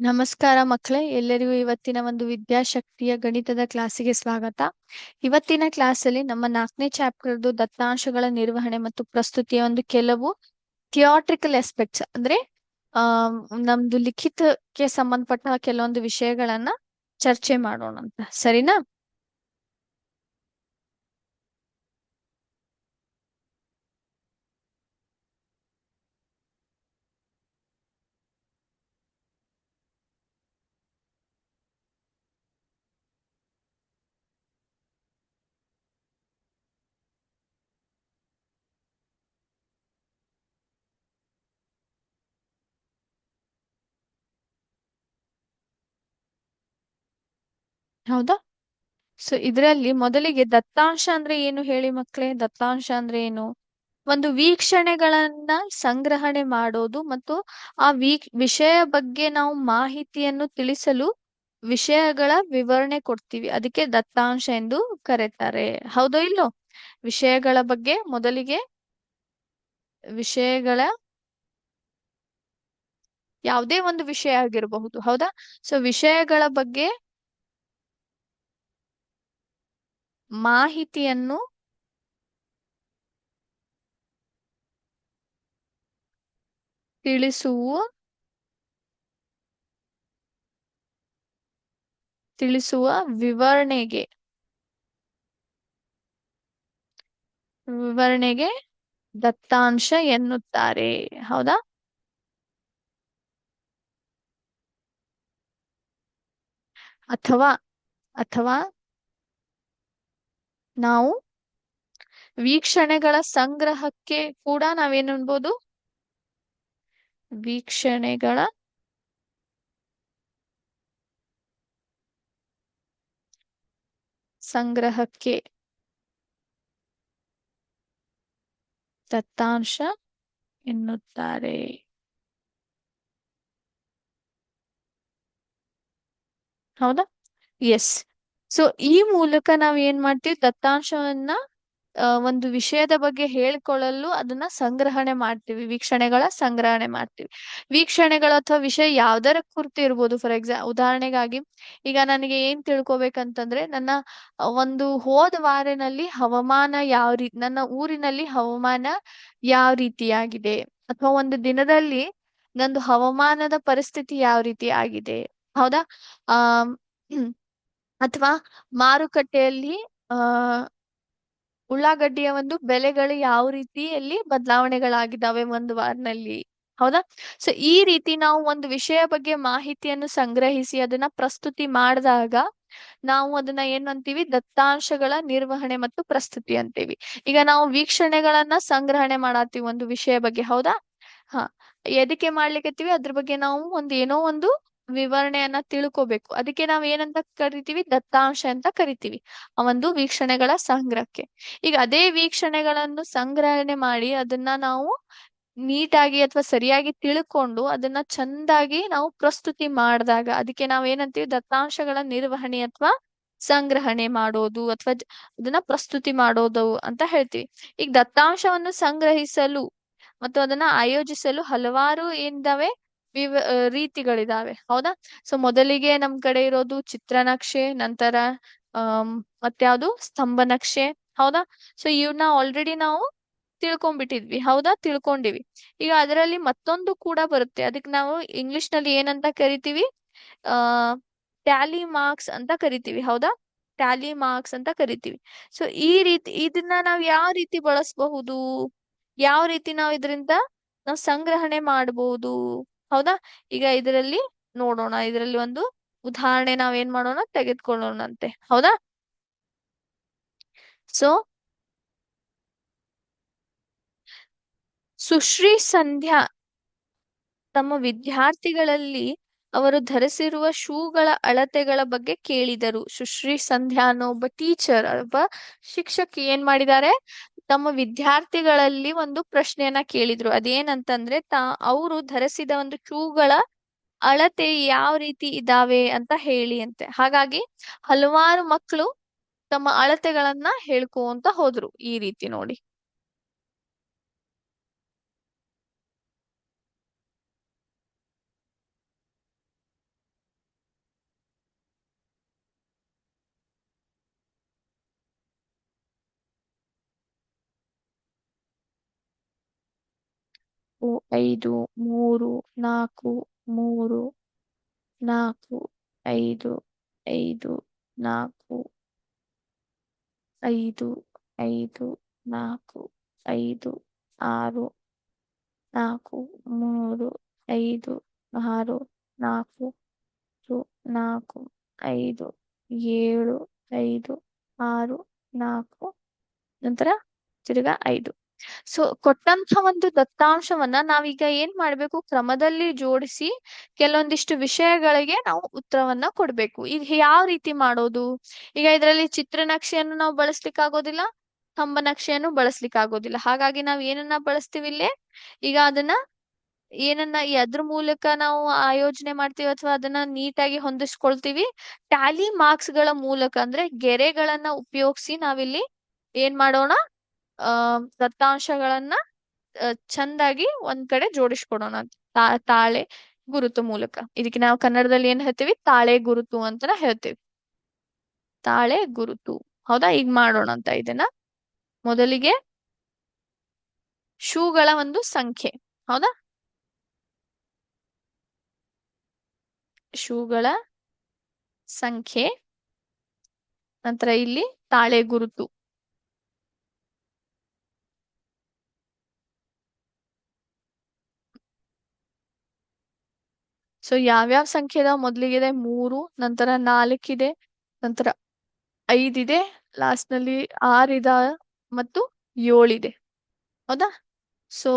ನಮಸ್ಕಾರ ಮಕ್ಕಳೇ, ಎಲ್ಲರಿಗೂ ಇವತ್ತಿನ ಒಂದು ವಿದ್ಯಾಶಕ್ತಿಯ ಗಣಿತದ ಕ್ಲಾಸಿಗೆ ಸ್ವಾಗತ. ಇವತ್ತಿನ ಕ್ಲಾಸಲ್ಲಿ ನಮ್ಮ ನಾಲ್ಕನೇ ಚಾಪ್ಟರ್ದು ದತ್ತಾಂಶಗಳ ನಿರ್ವಹಣೆ ಮತ್ತು ಪ್ರಸ್ತುತಿಯ ಒಂದು ಕೆಲವು ಥಿಯಾಟ್ರಿಕಲ್ ಆಸ್ಪೆಕ್ಟ್ಸ್ ಅಂದ್ರೆ, ಆ, ನಮ್ದು ಲಿಖಿತಕ್ಕೆ ಸಂಬಂಧಪಟ್ಟ ಕೆಲವೊಂದು ವಿಷಯಗಳನ್ನ ಚರ್ಚೆ ಮಾಡೋಣ ಅಂತ ಸರಿನಾ? ಹೌದಾ? ಸೊ ಇದರಲ್ಲಿ ಮೊದಲಿಗೆ ದತ್ತಾಂಶ ಅಂದ್ರೆ ಏನು ಹೇಳಿ ಮಕ್ಕಳೇ ದತ್ತಾಂಶ ಅಂದ್ರೆ ಏನು? ಒಂದು ವೀಕ್ಷಣೆಗಳನ್ನ ಸಂಗ್ರಹಣೆ ಮಾಡೋದು ಮತ್ತು ಆ ವೀಕ್, ವಿಷಯ ಬಗ್ಗೆ ನಾವು ಮಾಹಿತಿಯನ್ನು ತಿಳಿಸಲು ವಿಷಯಗಳ ವಿವರಣೆ ಕೊಡ್ತೀವಿ. ಅದಕ್ಕೆ ದತ್ತಾಂಶ ಎಂದು ಕರೀತಾರೆ. ಹೌದೋ ಇಲ್ಲೋ? ವಿಷಯಗಳ ಬಗ್ಗೆ ಮೊದಲಿಗೆ ವಿಷಯಗಳ ಯಾವುದೇ ಒಂದು ವಿಷಯ ಆಗಿರಬಹುದು. ಹೌದಾ? ಸೊ ವಿಷಯಗಳ ಬಗ್ಗೆ ಮಾಹಿತಿಯನ್ನು ತಿಳಿಸುವ. ತಿಳಿಸುವ ವಿವರಣೆಗೆ. ವಿವರಣೆಗೆ ದತ್ತಾಂಶ ಎನ್ನುತ್ತಾರೆ. ಹೌದಾ? ಅಥವಾ ಅಥವಾ ನಾವು ವೀಕ್ಷಣೆಗಳ ಸಂಗ್ರಹಕ್ಕೆ ಕೂಡ ನಾವೇನನ್ಬೋದು ವೀಕ್ಷಣೆಗಳ ಸಂಗ್ರಹಕ್ಕೆ ದತ್ತಾಂಶ ಎನ್ನುತ್ತಾರೆ. ಹೌದಾ? ಎಸ್ ಸೊ ಈ ಮೂಲಕ ನಾವ್ ಏನ್ ಮಾಡ್ತೀವಿ? ದತ್ತಾಂಶವನ್ನ ಒಂದು ವಿಷಯದ ಬಗ್ಗೆ ಹೇಳ್ಕೊಳ್ಳಲು ಅದನ್ನ ಸಂಗ್ರಹಣೆ ಮಾಡ್ತೀವಿ. ವೀಕ್ಷಣೆಗಳ ಸಂಗ್ರಹಣೆ ಮಾಡ್ತೀವಿ. ವೀಕ್ಷಣೆಗಳು ಅಥವಾ ವಿಷಯ ಯಾವ್ದಾರ ಕುರಿತು ಇರ್ಬೋದು? ಫಾರ್ ಎಕ್ಸಾ ಉದಾಹರಣೆಗಾಗಿ, ಈಗ ನನಗೆ ಏನ್ ತಿಳ್ಕೊಬೇಕಂತಂದ್ರೆ, ನನ್ನ ಒಂದು ಹೋದ ವಾರಿನಲ್ಲಿ ಹವಾಮಾನ ಯಾವ ರೀತಿ ನನ್ನ ಊರಿನಲ್ಲಿ ಹವಾಮಾನ ಯಾವ ರೀತಿಯಾಗಿದೆ? ಅಥವಾ ಒಂದು ದಿನದಲ್ಲಿ ನಂದು ಹವಾಮಾನದ ಪರಿಸ್ಥಿತಿ ಯಾವ ರೀತಿ ಆಗಿದೆ? ಹೌದಾ? ಆ ಅಥವಾ ಮಾರುಕಟ್ಟೆಯಲ್ಲಿ, ಆ, ಉಳ್ಳಾಗಡ್ಡಿಯ ಒಂದು ಬೆಲೆಗಳು ಯಾವ ರೀತಿಯಲ್ಲಿ ಬದಲಾವಣೆಗಳಾಗಿದ್ದಾವೆ ಒಂದು ವಾರನಲ್ಲಿ ಹೌದಾ? ಸೊ ಈ ರೀತಿ ನಾವು ಒಂದು ವಿಷಯ ಬಗ್ಗೆ ಮಾಹಿತಿಯನ್ನು ಸಂಗ್ರಹಿಸಿ ಅದನ್ನ ಪ್ರಸ್ತುತಿ ಮಾಡಿದಾಗ ನಾವು ಅದನ್ನ ಏನು ಅಂತೀವಿ? ದತ್ತಾಂಶಗಳ ನಿರ್ವಹಣೆ ಮತ್ತು ಪ್ರಸ್ತುತಿ ಅಂತೀವಿ. ಈಗ ನಾವು ವೀಕ್ಷಣೆಗಳನ್ನ ಸಂಗ್ರಹಣೆ ಮಾಡತ್ತೀವಿ ಒಂದು ವಿಷಯ ಬಗ್ಗೆ, ಹೌದಾ? ಹಾ, ಎದಕ್ಕೆ ಮಾಡ್ಲಿಕ್ಕೆ ಅದ್ರ ಬಗ್ಗೆ ನಾವು ಒಂದು ಏನೋ ಒಂದು ವಿವರಣೆಯನ್ನ ತಿಳ್ಕೋಬೇಕು. ಅದಕ್ಕೆ ನಾವ್ ಏನಂತ ಕರಿತೀವಿ? ದತ್ತಾಂಶ ಅಂತ ಕರಿತೀವಿ. ಆ ಒಂದು ವೀಕ್ಷಣೆಗಳ ಸಂಗ್ರಹಕ್ಕೆ. ಈಗ ಅದೇ ವೀಕ್ಷಣೆಗಳನ್ನು ಸಂಗ್ರಹಣೆ ಮಾಡಿ ಅದನ್ನ ನಾವು ನೀಟಾಗಿ ಅಥವಾ ಸರಿಯಾಗಿ ತಿಳ್ಕೊಂಡು ಅದನ್ನ ಚಂದಾಗಿ ನಾವು ಪ್ರಸ್ತುತಿ ಮಾಡಿದಾಗ ಅದಕ್ಕೆ ನಾವ್ ಏನಂತೀವಿ? ದತ್ತಾಂಶಗಳ ನಿರ್ವಹಣೆ ಅಥವಾ ಸಂಗ್ರಹಣೆ ಮಾಡೋದು ಅಥವಾ ಅದನ್ನ ಪ್ರಸ್ತುತಿ ಮಾಡೋದು ಅಂತ ಹೇಳ್ತೀವಿ. ಈಗ ದತ್ತಾಂಶವನ್ನು ಸಂಗ್ರಹಿಸಲು ಮತ್ತು ಅದನ್ನ ಆಯೋಜಿಸಲು ಹಲವಾರು ಏನಿದಾವೆ ವಿವ ರೀತಿಗಳಿದಾವೆ. ಹೌದಾ? ಸೊ, ಮೊದಲಿಗೆ ನಮ್ ಕಡೆ ಇರೋದು ಚಿತ್ರನಕ್ಷೆ ನಂತರ ಅಹ್ ಸ್ತಂಭ ನಕ್ಷೆ ಹೌದಾ? ಸೊ ಇವನ್ನ ಆಲ್ರೆಡಿ ನಾವು ತಿಳ್ಕೊಂಡ್ಬಿಟ್ಟಿದ್ವಿ. ಹೌದಾ? ತಿಳ್ಕೊಂಡಿವಿ. ಈಗ ಅದರಲ್ಲಿ ಮತ್ತೊಂದು ಕೂಡ ಬರುತ್ತೆ. ಅದಕ್ಕೆ ನಾವು ಇಂಗ್ಲಿಷ್ನಲ್ಲಿ ಏನಂತ ಕರಿತೀವಿ? ಆ ಟ್ಯಾಲಿ ಮಾರ್ಕ್ಸ್ ಅಂತ ಕರಿತೀವಿ. ಹೌದಾ? ಟ್ಯಾಲಿ ಮಾರ್ಕ್ಸ್ ಅಂತ ಕರಿತೀವಿ. ಸೊ, ಈ ರೀತಿ, ಇದನ್ನ ನಾವ್ ಯಾವ ರೀತಿ ಬಳಸಬಹುದು? ಯಾವ ರೀತಿ ನಾವು ಇದರಿಂದ ನಾವು ಸಂಗ್ರಹಣೆ ಮಾಡಬಹುದು ಹೌದಾ? ಈಗ ಇದರಲ್ಲಿ ನೋಡೋಣ, ಇದರಲ್ಲಿ ಒಂದು ಉದಾಹರಣೆ ನಾವ್ ಏನ್ ಮಾಡೋಣ? ತೆಗೆದುಕೊಳ್ಳೋಣಂತೆ. ಹೌದಾ? ಸೊ ಸುಶ್ರೀ ಸಂಧ್ಯಾ ತಮ್ಮ ವಿದ್ಯಾರ್ಥಿಗಳಲ್ಲಿ ಅವರು ಧರಿಸಿರುವ ಶೂಗಳ ಅಳತೆಗಳ ಬಗ್ಗೆ ಕೇಳಿದರು. ಸುಶ್ರೀ ಸಂಧ್ಯಾ ಅನ್ನೋ ಒಬ್ಬ ಟೀಚರ್ ಒಬ್ಬ ಶಿಕ್ಷಕಿ ಏನ್ ಮಾಡಿದ್ದಾರೆ? ತಮ್ಮ ವಿದ್ಯಾರ್ಥಿಗಳಲ್ಲಿ ಒಂದು ಪ್ರಶ್ನೆಯನ್ನ ಕೇಳಿದ್ರು. ಅದೇನಂತಂದ್ರೆ, ತಾ, ಅವರು ಧರಿಸಿದ ಒಂದು ಶೂಗಳ ಅಳತೆ ಯಾವ ರೀತಿ ಇದಾವೆ ಅಂತ ಹೇಳಿ ಅಂತೆ ಹಾಗಾಗಿ ಹಲವಾರು ಮಕ್ಕಳು ತಮ್ಮ ಅಳತೆಗಳನ್ನ ಹೇಳ್ಕೊಂತ ಹೋದ್ರು ಈ ರೀತಿ ನೋಡಿ. ಐದು ಮೂರು ನಾಲ್ಕು ಮೂರು ನಾಲ್ಕು ಐದು ಐದು ನಾಲ್ಕು ಐದು ಐದು ನಾಲ್ಕು ಐದು ಆರು ನಾಲ್ಕು ಮೂರು ಐದು ಆರು ನಾಲ್ಕು ನಾಲ್ಕು ಐದು ಏಳು ಐದು ಆರು ನಾಲ್ಕು ನಂತರ ತಿರ್ಗಾ ಐದು ಸೊ ಕೊಟ್ಟಂತ ಒಂದು ದತ್ತಾಂಶವನ್ನ ನಾವೀಗ ಏನ್ ಮಾಡ್ಬೇಕು? ಕ್ರಮದಲ್ಲಿ ಜೋಡಿಸಿ ಕೆಲವೊಂದಿಷ್ಟು ವಿಷಯಗಳಿಗೆ ನಾವು ಉತ್ತರವನ್ನ ಕೊಡ್ಬೇಕು. ಈಗ ಯಾವ ರೀತಿ ಮಾಡೋದು? ಈಗ ಇದರಲ್ಲಿ ಚಿತ್ರನಕ್ಷೆಯನ್ನು ನಾವು ಬಳಸ್ಲಿಕ್ಕೆ ಆಗೋದಿಲ್ಲ ಕಂಬ ನಕ್ಷೆಯನ್ನು ಬಳಸ್ಲಿಕ್ಕೆ ಆಗೋದಿಲ್ಲ ಹಾಗಾಗಿ ನಾವ್ ಏನನ್ನ ಬಳಸ್ತೀವಿ ಇಲ್ಲೇ? ಈಗ ಅದನ್ನ ಏನನ್ನ ಅದ್ರ ಮೂಲಕ ನಾವು ಆಯೋಜನೆ ಮಾಡ್ತೀವಿ ಅಥವಾ ಅದನ್ನ ನೀಟಾಗಿ ಹೊಂದಿಸ್ಕೊಳ್ತೀವಿ. ಟ್ಯಾಲಿ ಮಾರ್ಕ್ಸ್ಗಳ ಮೂಲಕ ಅಂದ್ರೆ ಗೆರೆಗಳನ್ನ ಉಪಯೋಗಿಸಿ ನಾವಿಲ್ಲಿ ಏನ್ ಮಾಡೋಣ? ದತ್ತಾಂಶಗಳನ್ನ ಚಂದಾಗಿ ಒಂದ್ ಕಡೆ ಜೋಡಿಸ್ಕೊಡೋಣ. ತಾಳೆ ಗುರುತು ಮೂಲಕ. ಇದಕ್ಕೆ ನಾವು ಕನ್ನಡದಲ್ಲಿ ಏನ್ ಹೇಳ್ತೀವಿ? ತಾಳೆ ಗುರುತು ಅಂತ ಹೇಳ್ತೀವಿ. ತಾಳೆ ಗುರುತು. ಹೌದಾ? ಈಗ ಮಾಡೋಣ ಅಂತ ಇದನ್ನ. ಮೊದಲಿಗೆ ಶೂಗಳ ಒಂದು ಸಂಖ್ಯೆ. ಹೌದಾ? ಶೂಗಳ ಸಂಖ್ಯೆ. ನಂತರ ಇಲ್ಲಿ ತಾಳೆ ಗುರುತು. ಸೊ ಯಾವ್ಯಾವ ಸಂಖ್ಯೆ ಇದಾವ ಮೊದ್ಲಿಗಿದೆ ಮೂರು, ನಂತರ ನಾಲ್ಕಿದೆ, ನಂತರ ಐದಿದೆ ಲಾಸ್ಟ್ನಲ್ಲಿ ಆರಿದ ಮತ್ತು ಏಳಿದೆ. ಹೌದಾ? ಸೊ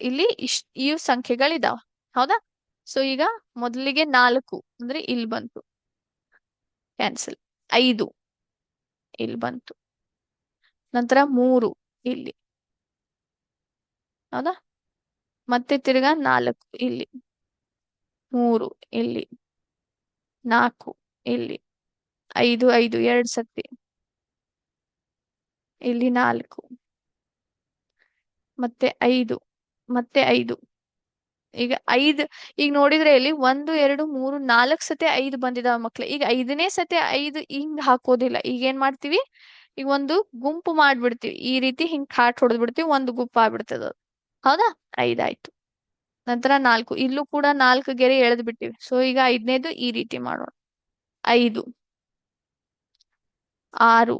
ಇಲ್ಲಿ ಇಷ್ಟ ಈ ಸಂಖ್ಯೆಗಳಿದಾವ. ಹೌದಾ? ಸೊ ಈಗ ಮೊದಲಿಗೆ ನಾಲ್ಕು, ಅಂದ್ರೆ ಇಲ್ಲಿ ಬಂತು. ಕ್ಯಾನ್ಸಲ್ ಐದು ಇಲ್ಲಿ ಬಂತು. ನಂತರ ಮೂರು, ಇಲ್ಲಿ. ಹೌದಾ? ಮತ್ತೆ ತಿರ್ಗಾ ನಾಲ್ಕು, ಇಲ್ಲಿ. ಮೂರು, ಇಲ್ಲಿ ನಾಲ್ಕು, ಇಲ್ಲಿ ಐದು ಐದು, ಎರಡ್ ಸತಿ. ಇಲ್ಲಿ ನಾಲ್ಕು. ಮತ್ತೆ ಐದು ಮತ್ತೆ ಐದು. ಈಗ ಐದು, ಈಗ ನೋಡಿದ್ರೆ ಇಲ್ಲಿ ಒಂದು, ಎರಡು, ಮೂರು, ನಾಲ್ಕು ಸತಿ ಐದು ಬಂದಿದಾವ ಮಕ್ಳು. ಈಗ ಐದನೇ ಸತಿ ಐದು ಹಿಂಗ್ ಹಾಕೋದಿಲ್ಲ. ಈಗ ಏನ್ ಮಾಡ್ತೀವಿ? ಈಗ ಒಂದು ಗುಂಪು ಮಾಡ್ಬಿಡ್ತೀವಿ. ಈ ರೀತಿ ಹಿಂಗ್ ಕಾಟ್ ಹೊಡೆದ್ ಬಿಡ್ತೀವಿ ಒಂದು ಗುಂಪು ಆಗ್ಬಿಡ್ತದ. ಹೌದಾ? ಐದಾಯ್ತು. ನಂತರ ನಾಲ್ಕು. ಇಲ್ಲೂ ಕೂಡ ನಾಲ್ಕು ಗೆರೆ ಎಳೆದು ಬಿಟ್ಟಿವಿ. ಸೊ ಈಗ ಐದನೇದು ಈ ರೀತಿ ಮಾಡೋಣ. ಐದು. ಆರು.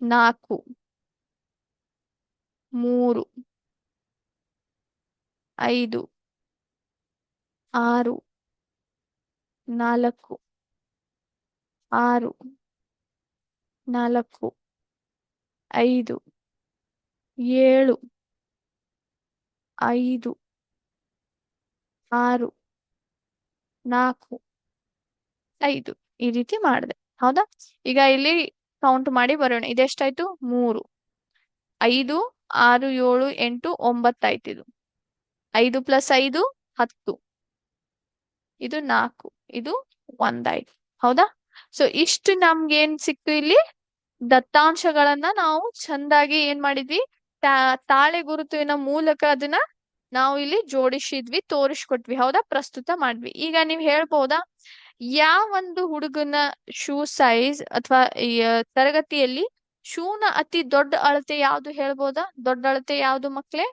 ನಾಲ್ಕು. ಮೂರು. ಐದು. ಆರು. ನಾಲ್ಕು. ಆರು. ನಾಲ್ಕು. ಐದು. ಏಳು. ಐದು, ಆರು, ನಾಲ್ಕು, ಐದು ಈ ರೀತಿ ಮಾಡಿದೆ. ಹೌದಾ? ಈಗ ಇಲ್ಲಿ ಕೌಂಟ್ ಮಾಡಿ ಬರೋಣ. ಇದೆಷ್ಟಾಯ್ತು ಮೂರು. ಐದು, ಆರು, ಏಳು, ಎಂಟು, ಒಂಬತ್ತಾಯ್ತು ಇದು. ಐದು ಪ್ಲಸ್ ಐದು, ಹತ್ತು. ಇದು ನಾಲ್ಕು. ಇದು ಒಂದಾಯ್ತು. ಹೌದಾ? ಸೊ ಇಷ್ಟು ನಮ್ಗೆ ಏನ್ ಸಿಕ್ತು ಇಲ್ಲಿ? ದತ್ತಾಂಶಗಳನ್ನ ನಾವು ಚಂದಾಗಿ ಏನ್ ಮಾಡಿದ್ವಿ? ತಾಳೆ ಗುರುತುವಿನ ಮೂಲಕ ಅದನ್ನ ನಾವು ಇಲ್ಲಿ ಜೋಡಿಸಿದ್ವಿ, ತೋರಿಸ್ಕೊಟ್ವಿ. ಹೌದಾ? ಪ್ರಸ್ತುತ ಮಾಡ್ವಿ ಈಗ ನೀವ್ ಹೇಳ್ಬೋದಾ? ಯಾವ ಒಂದು ಹುಡುಗನ ಶೂ ಸೈಜ್ ಅಥವಾ ತರಗತಿಯಲ್ಲಿ ಶೂನ ಅತಿ ದೊಡ್ಡ ಅಳತೆ ಯಾವ್ದು ಹೇಳ್ಬೋದಾ? ದೊಡ್ಡ ಅಳತೆ ಯಾವ್ದು ಮಕ್ಳೇ?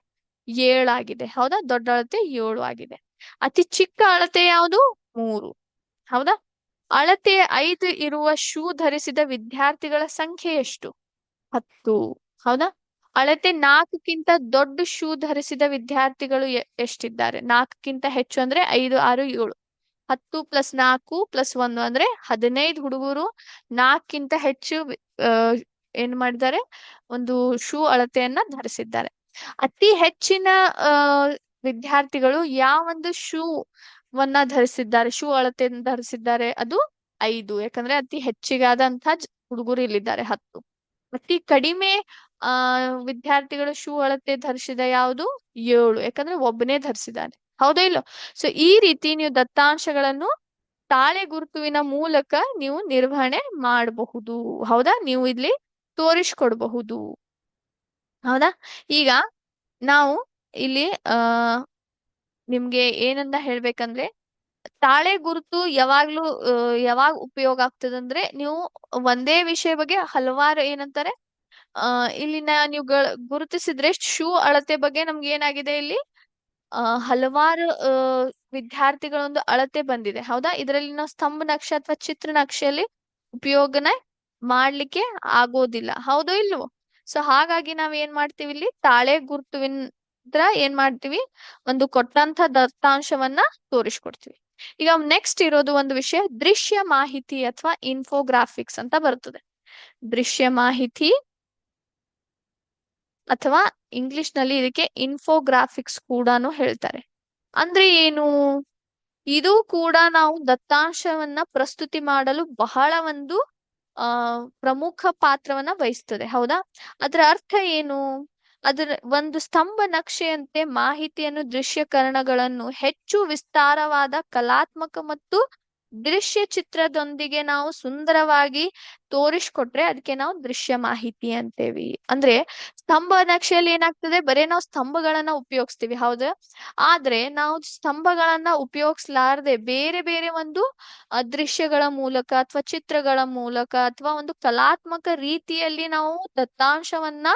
ಏಳಾಗಿದೆ ಹೌದಾ? ದೊಡ್ಡ ಅಳತೆ ಏಳು ಆಗಿದೆ. ಅತಿ ಚಿಕ್ಕ ಅಳತೆ ಯಾವುದು? ಮೂರು. ಹೌದಾ? ಅಳತೆ ಐದು ಇರುವ ಶೂ ಧರಿಸಿದ ವಿದ್ಯಾರ್ಥಿಗಳ ಸಂಖ್ಯೆ ಎಷ್ಟು? ಹತ್ತು. ಹೌದಾ? ಅಳತೆ ನಾಲ್ಕಕ್ಕಿಂತ ದೊಡ್ಡ ಶೂ ಧರಿಸಿದ ವಿದ್ಯಾರ್ಥಿಗಳು ಎಷ್ಟಿದ್ದಾರೆ? ನಾಲ್ಕಕ್ಕಿಂತ ಹೆಚ್ಚು ಅಂದ್ರೆ ಐದು, ಆರು, ಏಳು. ಹತ್ತು ಪ್ಲಸ್ ನಾಲ್ಕು ಪ್ಲಸ್ ಒಂದು ಅಂದ್ರೆ ಹದಿನೈದು ಹುಡುಗರು ನಾಲ್ಕಿಂತ ಹೆಚ್ಚು ಏನ್ ಮಾಡಿದ್ದಾರೆ? ಒಂದು ಶೂ ಅಳತೆಯನ್ನ ಧರಿಸಿದ್ದಾರೆ. ಅತಿ ಹೆಚ್ಚಿನ ವಿದ್ಯಾರ್ಥಿಗಳು ವಿದ್ಯಾರ್ಥಿಗಳು ಯಾವೊಂದು ಶೂ ವನ್ನ ಧರಿಸಿದ್ದಾರೆ? ಶೂ ಅಳತೆಯನ್ನು ಧರಿಸಿದ್ದಾರೆ ಅದು ಐದು. ಯಾಕಂದ್ರೆ ಅತಿ ಹೆಚ್ಚಿಗಾದಂತಹ ಹುಡುಗರು ಇಲ್ಲಿದ್ದಾರೆ ಹತ್ತು. ಅತಿ ಕಡಿಮೆ ಆ, ವಿದ್ಯಾರ್ಥಿಗಳು ಶೂ ಅಳತೆ ಧರಿಸಿದ ಯಾವುದು? ಏಳು. ಯಾಕಂದ್ರೆ ಒಬ್ಬನೇ ಧರಿಸಿದ್ದಾನೆ ಹೌದಾ ಇಲ್ಲೋ? ಸೊ ಈ ರೀತಿ ನೀವು ದತ್ತಾಂಶಗಳನ್ನು ತಾಳೆ ಗುರುತುವಿನ ಮೂಲಕ ನೀವು ನಿರ್ವಹಣೆ ಮಾಡಬಹುದು. ಹೌದಾ? ನೀವು ಇಲ್ಲಿ ತೋರಿಸ್ಕೊಡ್ಬಹುದು. ಹೌದಾ? ಈಗ ನಾವು ಇಲ್ಲಿ, ಆ, ನಿಮ್ಗೆ ಏನಂದ ಹೇಳ್ಬೇಕಂದ್ರೆ, ತಾಳೆ ಗುರುತು ಯಾವಾಗ್ಲೂ ಯಾವಾಗ ಉಪಯೋಗ ಆಗ್ತದಂದ್ರೆ, ನೀವು ಒಂದೇ ವಿಷಯ ಬಗ್ಗೆ ಹಲವಾರು ಏನಂತಾರೆ? ಇಲ್ಲಿನ ನೀವು ಗುರುತಿಸಿದ್ರೆ ಶೂ ಅಳತೆ ಬಗ್ಗೆ ನಮ್ಗೆ ಏನಾಗಿದೆ ಇಲ್ಲಿ? ಹಲವಾರು ವಿದ್ಯಾರ್ಥಿಗಳೊಂದು ಅಳತೆ ಬಂದಿದೆ. ಹೌದಾ? ಇದರಲ್ಲಿ ನಾವು ಸ್ತಂಭ ನಕ್ಷೆ ಅಥವಾ ಚಿತ್ರ ನಕ್ಷೆಯಲ್ಲಿ ಉಪಯೋಗನ ಮಾಡ್ಲಿಕ್ಕೆ ಆಗೋದಿಲ್ಲ. ಹೌದೋ ಇಲ್ವೋ? ಸೊ, ಹಾಗಾಗಿ ನಾವ್ ಏನ್ ಮಾಡ್ತೀವಿ ಇಲ್ಲಿ? ತಾಳೆ ಗುರುತುವಿನ ಏನ್ ಮಾಡ್ತೀವಿ? ಒಂದು ಕೊಟ್ಟಂತ ದತ್ತಾಂಶವನ್ನ ತೋರಿಸ್ಕೊಡ್ತೀವಿ. ಈಗ ನೆಕ್ಸ್ಟ್ ಇರೋದು ಒಂದು ವಿಷಯ, ದೃಶ್ಯ ಮಾಹಿತಿ ಅಥವಾ ಇನ್ಫೋಗ್ರಾಫಿಕ್ಸ್ ಅಂತ ಬರ್ತದೆ. ದೃಶ್ಯ ಮಾಹಿತಿ ಅಥವಾ ಇಂಗ್ಲಿಷ್ನಲ್ಲಿ ಇದಕ್ಕೆ ಇನ್ಫೋಗ್ರಾಫಿಕ್ಸ್ ಕೂಡಾನು ಹೇಳ್ತಾರೆ. ಅಂದ್ರೆ ಏನು? ಇದು ಕೂಡ ನಾವು ದತ್ತಾಂಶವನ್ನ ಪ್ರಸ್ತುತಿ ಮಾಡಲು ಬಹಳ ಒಂದು, ಆ, ಪ್ರಮುಖ ಪಾತ್ರವನ್ನ ವಹಿಸ್ತದೆ, ಹೌದಾ? ಅದರ ಅರ್ಥ ಏನು? ಅದರ ಒಂದು ಸ್ತಂಭ ನಕ್ಷೆಯಂತೆ ಮಾಹಿತಿಯನ್ನು ದೃಶ್ಯಕರಣಗಳನ್ನು ಹೆಚ್ಚು ವಿಸ್ತಾರವಾದ ಕಲಾತ್ಮಕ ಮತ್ತು ದೃಶ್ಯ ಚಿತ್ರದೊಂದಿಗೆ ನಾವು ಸುಂದರವಾಗಿ ತೋರಿಸ್ಕೊಟ್ರೆ ಅದಕ್ಕೆ ನಾವು ದೃಶ್ಯ ಮಾಹಿತಿ ಅಂತೇವಿ. ಅಂದ್ರೆ ಸ್ತಂಭ ನಕ್ಷೆಯಲ್ಲಿ ಏನಾಗ್ತದೆ? ಬರೇ ನಾವು ಸ್ತಂಭಗಳನ್ನ ಉಪಯೋಗಿಸ್ತೀವಿ, ಹೌದಾ? ಆದ್ರೆ ನಾವು ಸ್ತಂಭಗಳನ್ನ ಉಪಯೋಗಿಸ್ಲಾರ್ದೆ ಬೇರೆ ಬೇರೆ ಒಂದು ದೃಶ್ಯಗಳ ಮೂಲಕ ಅಥವಾ ಚಿತ್ರಗಳ ಮೂಲಕ ಅಥವಾ ಒಂದು ಕಲಾತ್ಮಕ ರೀತಿಯಲ್ಲಿ ನಾವು ದತ್ತಾಂಶವನ್ನ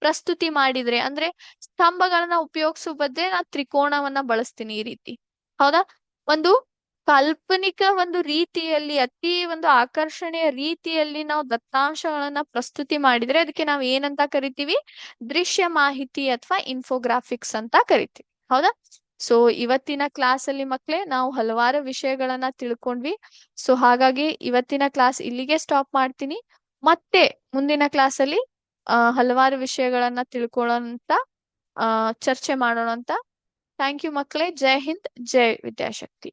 ಪ್ರಸ್ತುತಿ ಮಾಡಿದ್ರೆ, ಅಂದ್ರೆ ಸ್ತಂಭಗಳನ್ನ ಉಪಯೋಗಿಸುವ ಬದ್ದೆ ನಾ ತ್ರಿಕೋಣವನ್ನ ಬಳಸ್ತೀನಿ ಈ ರೀತಿ. ಹೌದಾ? ಒಂದು ಕಾಲ್ಪನಿಕ ಒಂದು ರೀತಿಯಲ್ಲಿ, ಅತಿ ಒಂದು ಆಕರ್ಷಣೆಯ ರೀತಿಯಲ್ಲಿ ನಾವು ದತ್ತಾಂಶಗಳನ್ನ ಪ್ರಸ್ತುತಿ ಮಾಡಿದ್ರೆ ಅದಕ್ಕೆ ನಾವು ಏನಂತ ಕರಿತೀವಿ? ದೃಶ್ಯ ಮಾಹಿತಿ ಅಥವಾ ಇನ್ಫೋಗ್ರಾಫಿಕ್ಸ್ ಅಂತ ಕರಿತೀವಿ. ಹೌದಾ? ಸೊ ಇವತ್ತಿನ ಕ್ಲಾಸ್ ಅಲ್ಲಿ ಮಕ್ಳೇ, ನಾವು ಹಲವಾರು ವಿಷಯಗಳನ್ನ ತಿಳ್ಕೊಂಡ್ವಿ. ಸೊ ಹಾಗಾಗಿ ಇವತ್ತಿನ ಕ್ಲಾಸ್ ಇಲ್ಲಿಗೆ ಸ್ಟಾಪ್ ಮಾಡ್ತೀನಿ. ಮತ್ತೆ ಮುಂದಿನ ಕ್ಲಾಸ್ ಅಲ್ಲಿ ಹಲವಾರು ವಿಷಯಗಳನ್ನ ತಿಳ್ಕೊಳ್ಳೋಂತ ಚರ್ಚೆ ಮಾಡೋಣ ಅಂತ ಥ್ಯಾಂಕ್ ಯು ಮಕ್ಕಳೇ ಜೈ ಹಿಂದ್. ಜೈ ವಿದ್ಯಾಶಕ್ತಿ.